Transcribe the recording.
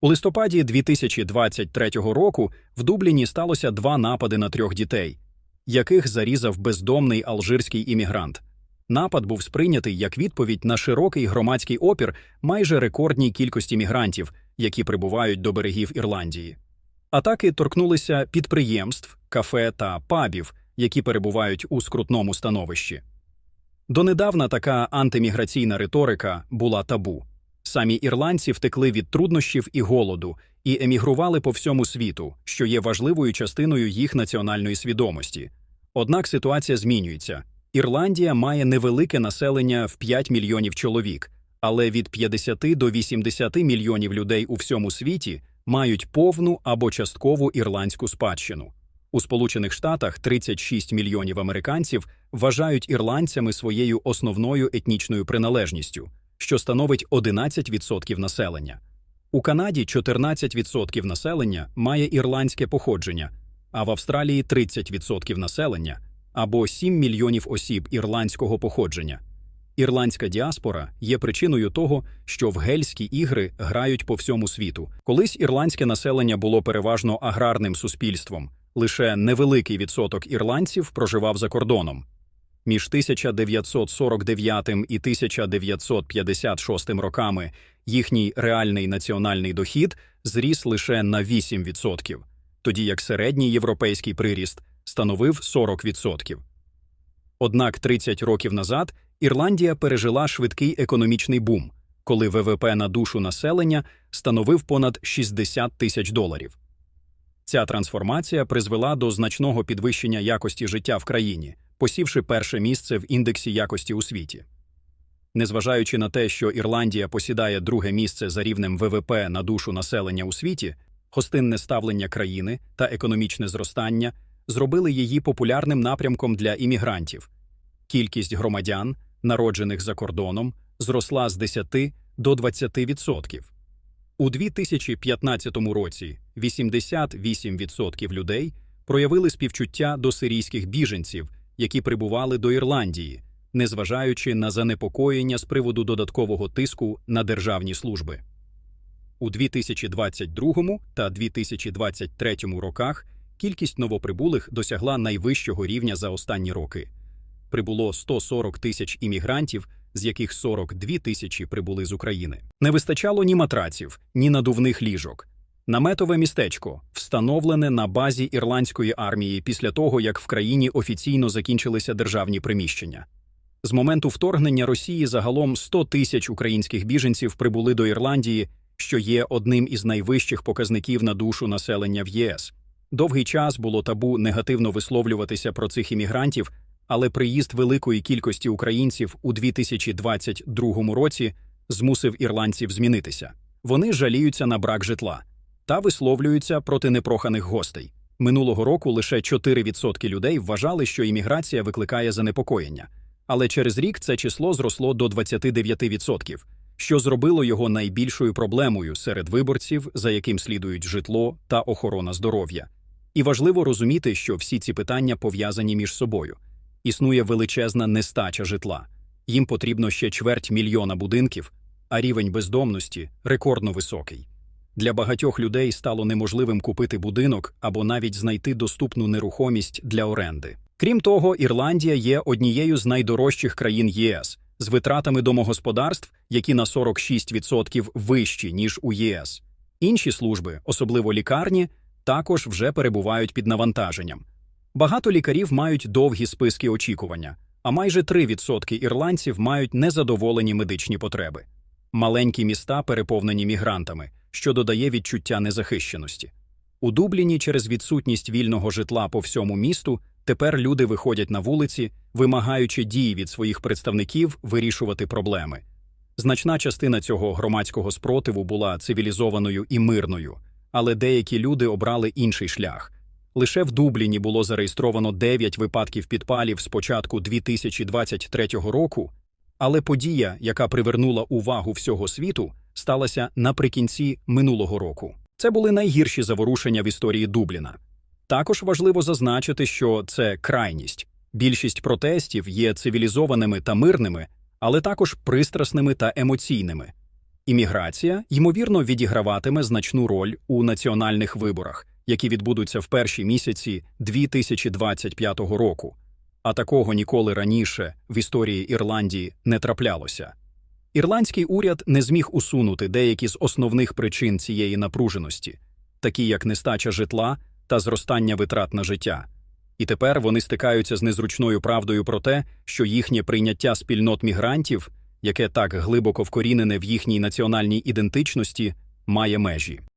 У листопаді 2023 року в Дубліні сталося два напади на трьох дітей, яких зарізав бездомний алжирський іммігрант. Напад був сприйнятий як відповідь на широкий громадський опір майже рекордній кількості мігрантів, які прибувають до берегів Ірландії. Атаки торкнулися підприємств, кафе та пабів, які перебувають у скрутному становищі. Донедавна така антиміграційна риторика була табу. Самі ірландці втекли від труднощів і голоду і емігрували по всьому світу, що є важливою частиною їх національної свідомості. Однак ситуація змінюється. Ірландія має невелике населення в 5 мільйонів чоловік, але від 50 до 80 мільйонів людей у всьому світі мають повну або часткову ірландську спадщину. У Сполучених Штатах 36 мільйонів американців вважають ірландцями своєю основною етнічною приналежністю, що становить 11% населення. У Канаді 14% населення має ірландське походження, а в Австралії 30% населення або 7 мільйонів осіб ірландського походження. Ірландська діаспора є причиною того, що в гельські ігри грають по всьому світу. Колись ірландське населення було переважно аграрним суспільством, лише невеликий відсоток ірландців проживав за кордоном. Між 1949 і 1956 роками їхній реальний національний дохід зріс лише на 8%, тоді як середній європейський приріст становив 40%. Однак 30 років назад Ірландія пережила швидкий економічний бум, коли ВВП на душу населення становив понад 60 тисяч доларів. Ця трансформація призвела до значного підвищення якості життя в країні, посівши перше місце в індексі якості у світі. Незважаючи на те, що Ірландія посідає друге місце за рівнем ВВП на душу населення у світі, гостинне ставлення країни та економічне зростання зробили її популярним напрямком для іммігрантів. Кількість громадян, народжених за кордоном, зросла з 10 до 20%. У 2015 році 88% людей проявили співчуття до сирійських біженців, які прибували до Ірландії, незважаючи на занепокоєння з приводу додаткового тиску на державні служби. У 2022 та 2023 роках кількість новоприбулих досягла найвищого рівня за останні роки. Прибуло 140 тисяч іммігрантів, з яких 42 тисячі прибули з України. Не вистачало ні матраців, ні надувних ліжок. Наметове містечко, встановлене на базі ірландської армії після того, як в країні офіційно закінчилися державні приміщення. З моменту вторгнення Росії загалом 100 тисяч українських біженців прибули до Ірландії, що є одним із найвищих показників на душу населення в ЄС. Довгий час було табу негативно висловлюватися про цих іммігрантів, але приїзд великої кількості українців у 2022 році змусив ірландців змінитися. Вони жаліються на брак житла та висловлюються проти непроханих гостей. Минулого року лише 4% людей вважали, що імміграція викликає занепокоєння, але через рік це число зросло до 29%, що зробило його найбільшою проблемою серед виборців, за яким слідують житло та охорона здоров'я. І важливо розуміти, що всі ці питання пов'язані між собою. Існує величезна нестача житла. Їм потрібно ще чверть мільйона будинків, а рівень бездомності рекордно високий. Для багатьох людей стало неможливим купити будинок або навіть знайти доступну нерухомість для оренди. Крім того, Ірландія є однією з найдорожчих країн ЄС з витратами домогосподарств, які на 46% вищі ніж у ЄС. Інші служби, особливо лікарні, також вже перебувають під навантаженням. Багато лікарів мають довгі списки очікування, а майже 3% ірландців мають незадоволені медичні потреби. Маленькі міста переповнені мігрантами, що додає відчуття незахищеності. У Дубліні через відсутність вільного житла по всьому місту тепер люди виходять на вулиці, вимагаючи дії від своїх представників вирішувати проблеми. Значна частина цього громадського спротиву була цивілізованою і мирною, але деякі люди обрали інший шлях. Лише в Дубліні було зареєстровано 9 випадків підпалів з початку 2023 року, але подія, яка привернула увагу всього світу, сталася наприкінці минулого року. Це були найгірші заворушення в історії Дубліна. Також важливо зазначити, що це крайність. Більшість протестів є цивілізованими та мирними, але також пристрасними та емоційними. Імміграція, ймовірно, відіграватиме значну роль у національних виборах, які відбудуться в перші місяці 2025 року. А такого ніколи раніше в історії Ірландії не траплялося. Ірландський уряд не зміг усунути деякі з основних причин цієї напруженості, такі як нестача житла та зростання витрат на життя. І тепер вони стикаються з незручною правдою про те, що їхнє прийняття спільнот мігрантів, яке так глибоко вкорінене в їхній національній ідентичності, має межі.